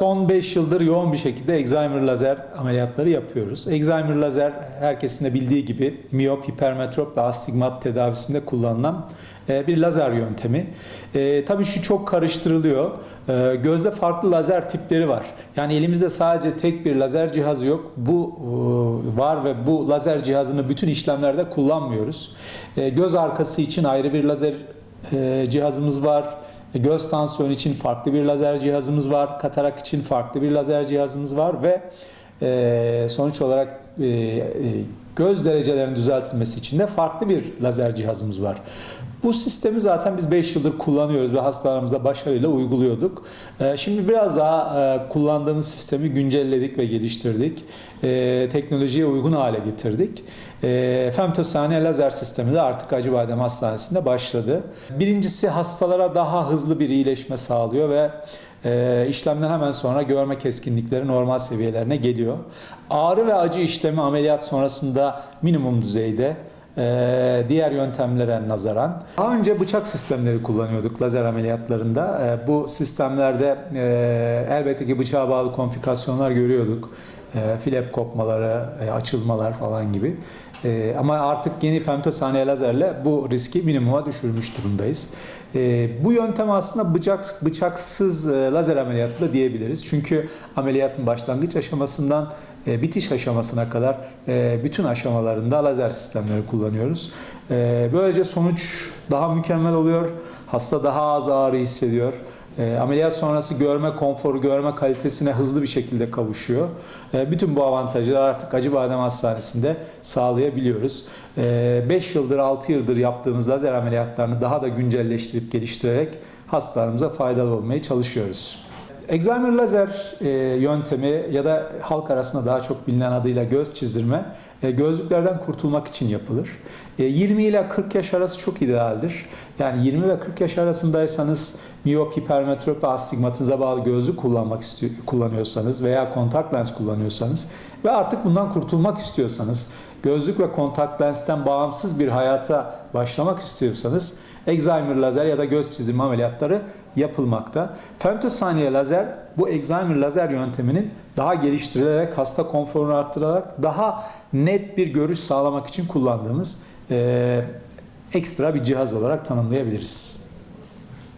son 5 yıldır yoğun bir şekilde Excimer lazer ameliyatları yapıyoruz. Excimer lazer herkesin de bildiği gibi miyop, hipermetrop ve astigmat tedavisinde kullanılan e, bir lazer yöntemi. E, tabii şu çok karıştırılıyor. E, gözde farklı lazer tipleri var. Yani elimizde sadece tek bir lazer cihazı yok. Bu e, var ve bu lazer cihazını bütün işlemlerde kullanmıyoruz. E, göz arkası için ayrı bir lazer cihazımız var. Göz tansiyonu için farklı bir lazer cihazımız var. Katarak için farklı bir lazer cihazımız var ve e, sonuç olarak e, e, göz derecelerinin düzeltilmesi için de farklı bir lazer cihazımız var. Bu sistemi zaten biz 5 yıldır kullanıyoruz ve hastalarımızda başarıyla uyguluyorduk. E, şimdi biraz daha e, kullandığımız sistemi güncelledik ve geliştirdik. E, teknolojiye uygun hale getirdik. E, femtosaniye lazer sistemi de artık Acıbadem Hastanesi'nde başladı. Birincisi hastalara daha hızlı bir iyileşme sağlıyor ve e, işlemden hemen sonra görme keskinlikleri normal seviyelerine geliyor. Ağrı ve acı işlemi ameliyat sonrasında minimum düzeyde e, diğer yöntemlere nazaran. Daha önce bıçak sistemleri kullanıyorduk lazer ameliyatlarında. E, bu sistemlerde e, elbette ki bıçağa bağlı komplikasyonlar görüyorduk. E, filep kopmaları, e, açılmalar falan gibi. Ama artık yeni femtosaniye lazerle bu riski minimuma düşürmüş durumdayız. Bu yöntem aslında bıçak bıçaksız e, lazer ameliyatı da diyebiliriz. Çünkü ameliyatın başlangıç aşamasından e, bitiş aşamasına kadar bütün aşamalarında lazer sistemleri kullanıyoruz. E, böylece sonuç daha mükemmel oluyor. Hasta daha az ağrı hissediyor. E, ameliyat sonrası görme konforu, görme kalitesine hızlı bir şekilde kavuşuyor. E, bütün bu avantajları artık Acıbadem Hastanesi'nde sağlayabiliyoruz. 5 yıldır, 6 yıldır yaptığımız lazer ameliyatlarını daha da güncelleştirip geliştirerek hastalarımıza faydalı olmaya çalışıyoruz. Excimer lazer e, yöntemi ya da halk arasında daha çok bilinen adıyla göz çizdirme e, gözlüklerden kurtulmak için yapılır. E, 20 ile 40 yaş arası çok idealdir. Yani 20 ve 40 yaş arasındaysanız miyop, hipermetrop ve astigmatınıza bağlı gözlük kullanmak kullanıyorsanız veya kontak lens kullanıyorsanız ve artık bundan kurtulmak istiyorsanız, gözlük ve kontak lensten bağımsız bir hayata başlamak istiyorsanız Excimer lazer ya da göz çizimi ameliyatları yapılmakta. Femtosaniye lazer bu Excimer lazer yönteminin daha geliştirilerek hasta konforunu arttırarak daha net bir görüş sağlamak için kullandığımız eee, ekstra bir cihaz olarak tanımlayabiliriz.